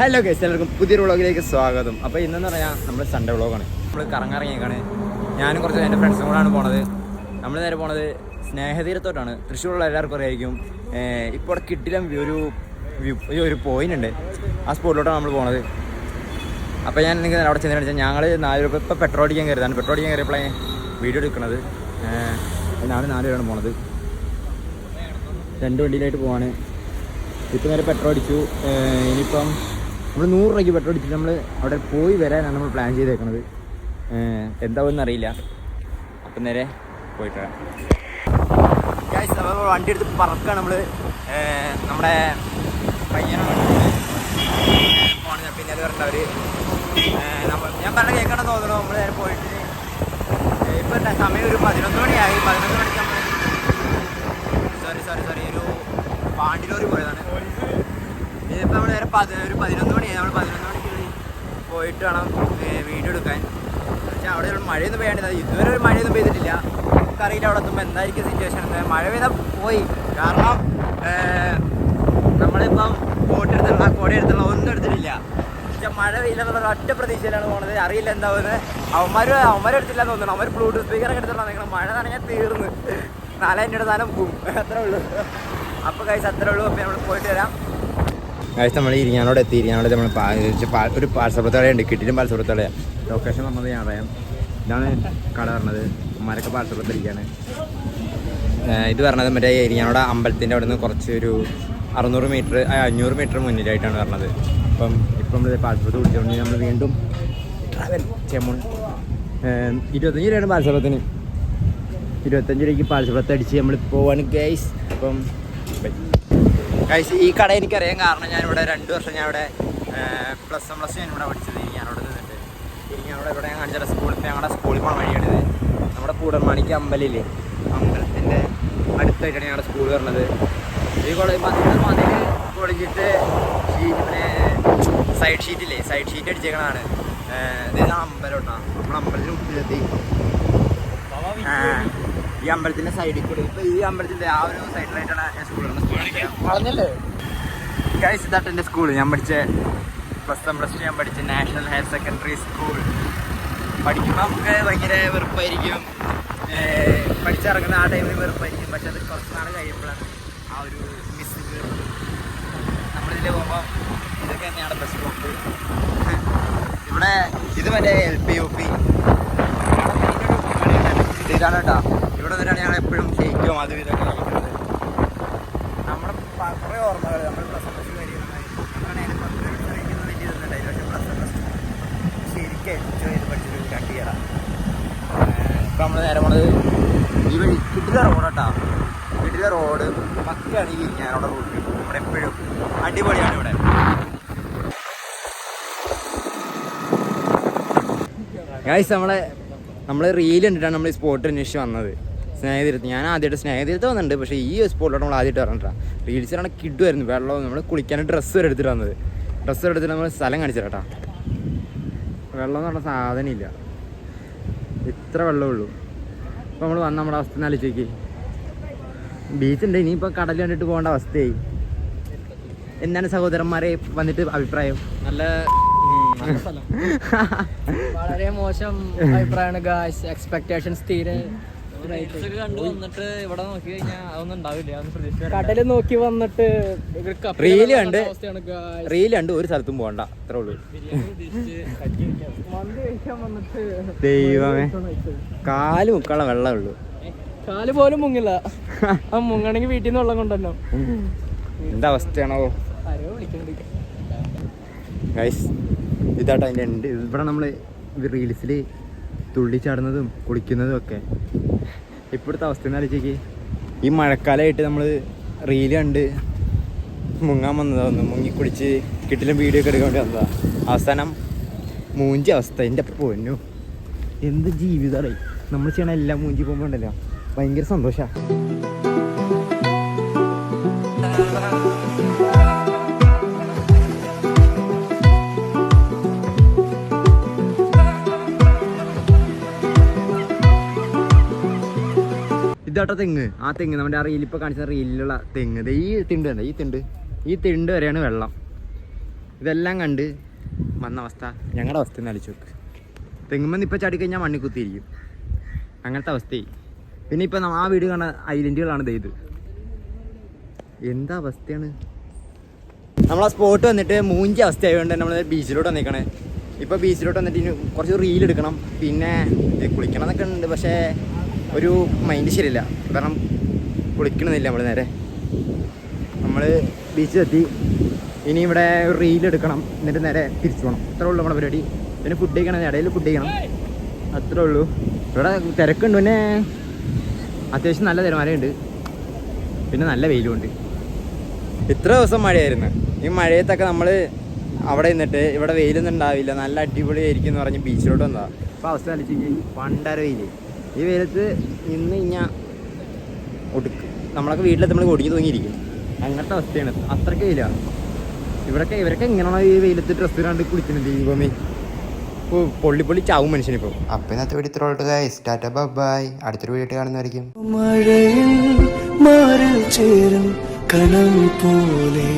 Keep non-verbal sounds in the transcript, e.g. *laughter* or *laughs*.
Hello guys എല്ലാവർക്കും പുതിയൊരു വ്ളോഗിലേക്ക് സ്വാഗതം. അപ്പോൾ ഇന്നെന്ന് പറഞ്ഞാൽ നമ്മൾ സൺഡേ വ്ളോഗാണ്. നമ്മൾ കറങ്ങിറങ്ങിയേക്കാണ്. ഞാനും കുറച്ച് എന്റെ ഫ്രണ്ട്സും കൂടാണ് പോണത്. നമ്മൾ നേരെ പോണത് സ്നേഹതീരത്തോട്ടാണ്. തൃശ്ശൂരുള്ള എല്ലാവർക്കും അറിയായിരിക്കും. ഇപ്പോൾ അവിടെ കിട്ടിലും ഒരു വ്യൂ ഒരു- പോയിന്റ് ഉണ്ട്. ആ സ്പോട്ടിലോട്ടാണ് നമ്മൾ പോണത്. അപ്പോൾ ഞാൻ നിങ്ങൾ അവിടെ ചെന്ന് വെച്ചാൽ ഞങ്ങൾ നാല് രൂപ ഇപ്പോൾ പെട്രോൾ അടിക്കാൻ കയറിയതാണ്. പെട്രോൾ അടിക്കാൻ കയറിയപ്പോഴേ വീഡിയോ എടുക്കണത്. ഞാൻ നാല് രൂപയാണ് പോണത്. രണ്ട് വണ്ടിയിലായിട്ട് പോവാണ്. ഇപ്പം നേരെ പെട്രോൾ അടിച്ചു. ഇനിയിപ്പം നമ്മൾ നൂറ് രൂപയ്ക്ക് പെട്രോൾ അടിച്ചിട്ട് നമ്മൾ അവിടെ പോയി വരാനാണ് നമ്മൾ പ്ലാൻ ചെയ്തേക്കുന്നത് എന്താവുമെന്ന് അറിയില്ല. അപ്പം നേരെ പോയിട്ട് വരാം. നമ്മൾ വണ്ടി എടുത്ത് പറക്കാണ് നമ്മൾ നമ്മുടെ പയ്യനാണ് പിന്നെ അത് പറഞ്ഞവർ ഞാൻ പറഞ്ഞ കേൾക്കണം തോന്നുന്നു നമ്മൾ നേരെ പോയിട്ട് ഇപ്പം സമയം ഒരു പതിനൊന്ന് മണിയായി. പതിനൊന്ന് മണിക്ക് നമ്മൾ സോറി സോറി സോറി ഒരു പാണ്ടിലോറി പോയതാണ്. ഇതിപ്പോൾ നമ്മൾ നേരെ പതി ഒരു പതിനൊന്ന് മണിയായി നമ്മൾ പതിനൊന്ന് മണിക്ക് പോയിട്ട് വേണം വീഡിയോ എടുക്കാൻ. പക്ഷേ അവിടെ മഴയൊന്നും പെയ്യേണ്ടത് ഇതുവരെ ഒരു മഴയൊന്നും പെയ്തിട്ടില്ല. നമുക്കറിയില്ല അവിടെ എത്തുമ്പോൾ എന്തായിരിക്കും സിറ്റുവേഷൻ എന്ന്. മഴ പെയ്താൽ പോയി. കാരണം നമ്മളിപ്പം കോട്ട് എടുത്തുള്ള കോട എടുത്തുള്ള ഒന്നും എടുത്തിട്ടില്ല. പക്ഷേ മഴ പെയ്യില്ല എന്നുള്ള ഒറ്റ പ്രതീക്ഷയിലാണ് പോണത്. അറിയില്ല എന്താവുന്നത് അവന്മാർ അവന്മാരെടുത്തില്ല തോന്നുന്നു. അവന്മാർ ബ്ലൂടൂത്ത് സ്പീക്കറൊക്കെ എടുത്തിട്ടുള്ള നിങ്ങൾ മഴ നനഞ്ഞാൽ തീർന്ന്. നാളെ എന്റെ പോവും. അത്രേ ഉള്ളൂ. അപ്പോൾ കഴിച്ച് അത്രേ ഉള്ളൂ. അപ്പോൾ നമ്മൾ പോയിട്ട് വരാം. കഴിച്ച് നമ്മൾ ഇരിഞ്ഞാനോട് എത്തി. ഇരിഞ്ഞാനോട് നമ്മൾ ഒരു പാ- കിട്ടിയിട്ടും പാഴ്സപ്പുറത്തടയാണ് ലൊക്കേഷൻ വന്നത് ഞാൻ അറിയാം ഇതാണ് കട പറഞ്ഞത്. അമ്മമാരൊക്കെ പാഴ്സപ്പുറത്തിരിക്കുകയാണ് ഇത് പറഞ്ഞത് മറ്റേ ഇരിഞ്ഞാനോട് അമ്പലത്തിന്റെ അവിടെ നിന്ന് കുറച്ച് ഒരു അറുന്നൂറ് മീറ്റർ അഞ്ഞൂറ് മീറ്റർ മുന്നിലായിട്ടാണ് പറഞ്ഞത്. അപ്പം ഇപ്പം നമ്മൾ പാർസപ്പുറത്ത് കുടിച്ചുകൊണ്ട് നമ്മൾ വീണ്ടും ട്രാവൽ ചെമ്മൺ ഇരുപത്തഞ്ച് രൂപയാണ് പാർസപ്പുറത്തിന് ഇരുപത്തഞ്ച് രൂപയ്ക്ക് പാർസപ്പുറത്ത് അടിച്ച് നമ്മൾ പോവാണ് ഗൈസ് അപ്പം ഗൈസ് ഈ കട എനിക്കറിയാൻ കാരണം ഞാനിവിടെ രണ്ട് വർഷം ഞാൻ ഇവിടെ പ്ലസ് വൺ പ്ലസ് ഞാൻ ഇവിടെ പഠിച്ചത്. ഞാനിവിടെ നിന്നിട്ട് ഇനി ഞാനിവിടെ ഇവിടെ ഞാൻ കാണിച്ച സ്കൂളിൽ ഞങ്ങളുടെ സ്കൂളിൽ പോകാൻ വഴിയാണിത്. നമ്മുടെ കൂടർമാണിക്ക് അമ്പലില്ലേ അമ്പലത്തിന്റെ അടുത്തായിട്ടാണ് ഞങ്ങളുടെ സ്കൂൾ വരുന്നത് ഈ കോളേജ് മതിൽ മതിൽ ഷീറ്റ് പിന്നെ സൈഡ് ഷീറ്റില്ലേ സൈഡ് ഷീറ്റ് അടിച്ചേക്കണതാണ്. അതായത് അമ്പലം ഉണ്ടാകും നമ്മുടെ അമ്പലത്തിന് ഉപ്പിലെത്തി ഈ അമ്പലത്തിന്റെ സൈഡിൽ കൂടി. ഇപ്പൊ ഈ അമ്പലത്തിന്റെ ആ ഒരു സൈഡിലായിട്ടാണ് ഞാൻ പറഞ്ഞല്ലേ? ഗൈസ് ഇതാട്ട് എന്റെ സ്കൂൾ ഞാൻ പഠിച്ച പ്ലസ് വൺ പ്ലസ് ടു ഞാൻ പഠിച്ച നാഷണൽ ഹയർ സെക്കൻഡറി സ്കൂൾ പഠിക്കുമ്പോൾ നമുക്ക് ഭയങ്കര വെറുപ്പായിരിക്കും. പഠിച്ചിറങ്ങുന്ന ആ ടൈമിൽ വെറുപ്പായിരിക്കും. പക്ഷെ അത് കുറച്ച് നാൾ കഴിയുമ്പോഴാണ് ആ ഒരു മിസ് നമ്മളിതിൽ പോകുമ്പോൾ ഇതൊക്കെ തന്നെയാണ് ബസ് സ്റ്റോപ്പ് ഇവിടെ ഇത് മറ്റേ എൽ പി യു പി ഇതാണ് കേട്ടോ. ഇവിടെ ഞങ്ങൾ എപ്പോഴും ഷെയ്ക്കും അത് ഇതൊക്കെ നമ്മുടെ കുറേ ഓർമ്മകൾ നമ്മൾ പ്ലസ് പ്ലസ് ശരിക്കും എൻജോയ് നമ്മൾ നേരെ പോണത് ഈ വഴി കിട്ടില്ല റോഡ് കേട്ടോ കിട്ടില്ല റോഡ് പക്കയാണ് ഞാനവിടെ റോഡ് ഇവിടെ എപ്പോഴും അടിപൊളിയാണ് ഇവിടെ. ഗായ്സ് നമ്മളെ നമ്മൾ റീൽ കണ്ടിട്ടാണ് നമ്മൾ ഈ സ്പോട്ട് അന്വേഷിച്ച് വന്നത്. സ്നേഹതീരത്ത്. ഞാൻ ആദ്യമായിട്ട് സ്നേഹതീരത്ത് വന്നിട്ടുണ്ട്. പക്ഷേ ഈ സ്പോട്ടിലോട്ട് നമ്മൾ ആദ്യമായിട്ട് പറഞ്ഞിട്ടാണ് റീൽസിലാണ് കിഡുമായിരുന്നു വെള്ളം നമ്മൾ കുളിക്കാൻ ഡ്രസ്സ് വരെ എടുത്തിട്ട് വന്നത്. ഡ്രസ്സ് എടുത്തിട്ട് നമ്മൾ സ്ഥലം കാണിച്ചു കേട്ടാ വെള്ളം എന്ന് പറഞ്ഞ സാധനം ഇല്ല ഇത്ര വെള്ളമുള്ളൂ. ഇപ്പോൾ നമ്മൾ വന്ന നമ്മുടെ അവസ്ഥ ആലോചിച്ച് നോക്കി ബീച്ചുണ്ട് ഇനിയിപ്പോൾ കടൽ കണ്ടിട്ട് പോകേണ്ട അവസ്ഥയായി. എന്താണ് സഹോദരന്മാരെ വന്നിട്ട് അഭിപ്രായം? നല്ല *laughs* വളരെ മോശം അഭിപ്രായമാണ് ഗായ്സ് എക്സ്പെക്ടേഷൻസ് തീരെ കണ്ടു വന്നിട്ട് ഇവിടെ നോക്കി കഴിഞ്ഞാൽ അതൊന്നും ഉണ്ടാവില്ല അതൊന്നും പ്രതീക്ഷിച്ച കടൽ നോക്കി വന്നിട്ട് റീൽ കണ്ട് റീൽ കണ്ട് ഒരു സ്ഥലത്തും പോകണ്ട അത്രേ ഉള്ളൂ. ദൈവമേ. കാൽ മുക്കാനുള്ള വെള്ളമേ ഉള്ളൂ. കാൽ പോലും മുങ്ങില്ല. ആ മുങ്ങണെങ്കിൽ വീട്ടിൽ നിന്ന് വെള്ളം കൊണ്ടല്ലോ എന്താ അവസ്ഥയാണോ? ആരോ വിളിക്കുന്നുണ്ട്. ഗൈസ് ഇതാട്ടോ അതിന്റെ ഉണ്ട് ഇവിടെ നമ്മൾ റീൽസിൽ തുള്ളിച്ചാടുന്നതും കുളിക്കുന്നതും ഒക്കെ. ഇപ്പോഴത്തെ അവസ്ഥ എന്ന് ആലോചിക്ക് ഈ മഴക്കാലമായിട്ട് നമ്മൾ റീൽ കണ്ട് മുങ്ങാൻ വന്നതാണ് മുങ്ങി കുടിച്ച് കിട്ടിലും വീഡിയോ ഒക്കെ എടുക്കാൻ വേണ്ടി വന്നതാണ് അവസാനം മൂഞ്ചി അവസ്ഥ എന്റെ പൊന്നു എന്ത് ജീവിതമായി നമ്മൾ ചെയ്യണ എല്ലാം മൂഞ്ചി പോകുമ്പോൾ ഉണ്ടല്ലോ. ഭയങ്കര സന്തോഷമാണ് ഇതാട്ടോ തെങ്ങ്. ആ തെങ്ങ് നമ്മുടെ ആ റീൽ ഇപ്പോൾ കാണിച്ച റീലിലുള്ള തെങ്ങ്. ഈ തിണ്ട് കണ്ടോ? ഈ തിണ്ട്. ഈ തിണ്ട് വരെയാണ് വെള്ളം. ഇതെല്ലാം കണ്ട് വന്ന അവസ്ഥ. ഞങ്ങളുടെ അവസ്ഥ നലിച്ചു നോക്ക്. തെങ്ങുമെന്ന് ഇപ്പോൾ ചാടിക്കഴിഞ്ഞാൽ മണ്ണി കുത്തിയിരിക്കും. അങ്ങനത്തെ അവസ്ഥയായി. പിന്നെ ഇപ്പം ആ വീട് കാണുന്ന ഐലൻഡുകളാണ് ഇത്. എന്താ അവസ്ഥയാണ്? നമ്മൾ ആ സ്പോട്ട് വന്നിട്ട് മൂഞ്ചി അവസ്ഥ ആയതുകൊണ്ട് നമ്മൾ ബീച്ചിലോട്ട് വന്നിരിക്കണേ ഇപ്പോൾ ബീച്ചിലോട്ട് വന്നിട്ട് ഇനി കുറച്ച് റീൽ എടുക്കണം. പിന്നെ കുളിക്കണം എന്നൊക്കെ ഉണ്ട്. പക്ഷേ ഒരു മൈൻഡ് ശരിയില്ല. കാരണം കുളിക്കണമെന്നില്ല നമ്മൾ നേരെ. നമ്മൾ ബീച്ചിലെത്തി ഇനി ഇവിടെ ഒരു റീൽ എടുക്കണം. എന്നിട്ട് നേരെ തിരിച്ചു പോകണം അത്രേ ഉള്ളൂ നമ്മുടെ പരിപാടി. പിന്നെ ഫുഡ് കഴിക്കണം ഇടയിൽ ഫുഡ് കഴിക്കണം. അത്രേ ഉള്ളൂ. ഇവിടെ തിരക്കുണ്ട് പിന്നെ. അത്യാവശ്യം നല്ല തിരമാലയുണ്ട്. പിന്നെ നല്ല വെയിലുമുണ്ട് ഇത്ര ദിവസം മഴയായിരുന്നു. ഈ മഴയത്തൊക്കെ നമ്മൾ അവിടെ നിന്നിട്ട് ഇവിടെ വെയിലൊന്നും ഉണ്ടാവില്ല. നല്ല അടിപൊളിയായിരിക്കും എന്ന് പറഞ്ഞ് ബീച്ചിലോട്ട് വന്നതാണ് അപ്പോൾ അവസ്ഥ ആലോചിച്ച് പണ്ടര വെയിൽ ഈ വെയിലത്ത് നിന്ന് കഴിഞ്ഞാൽ ഒടുക്ക്. നമ്മളൊക്കെ വീട്ടിലെത്തുമ്പോൾ നമ്മൾ ഒടുങ്ങി തൂങ്ങിയിരിക്കും. അങ്ങനത്തെ അവസ്ഥയാണ്. അത്രയ്ക്ക് വെയിലാണ് ഇവിടൊക്കെ ഇവരൊക്കെ എങ്ങനെയാണോ ഈ വെയിലത്ത് ഡ്രസ്സ് കണ്ട് കുളിക്കുന്നത് ദൈവമേ. ഇപ്പോൾ പൊള്ളി പൊള്ളി ചാവും മനുഷ്യനിപ്പോൾ അപ്പം ഇന്നത്തെ വീട്ടിൽ ഇത്ര ഉള്ളൂ ഗൈസ് ടാറ്റ ബൈ അടുത്തൊരു വീട്ടിൽ കാണുന്നതായിരിക്കും മഴയിൽ മാറിൽ ചേരും കണം പോലെ.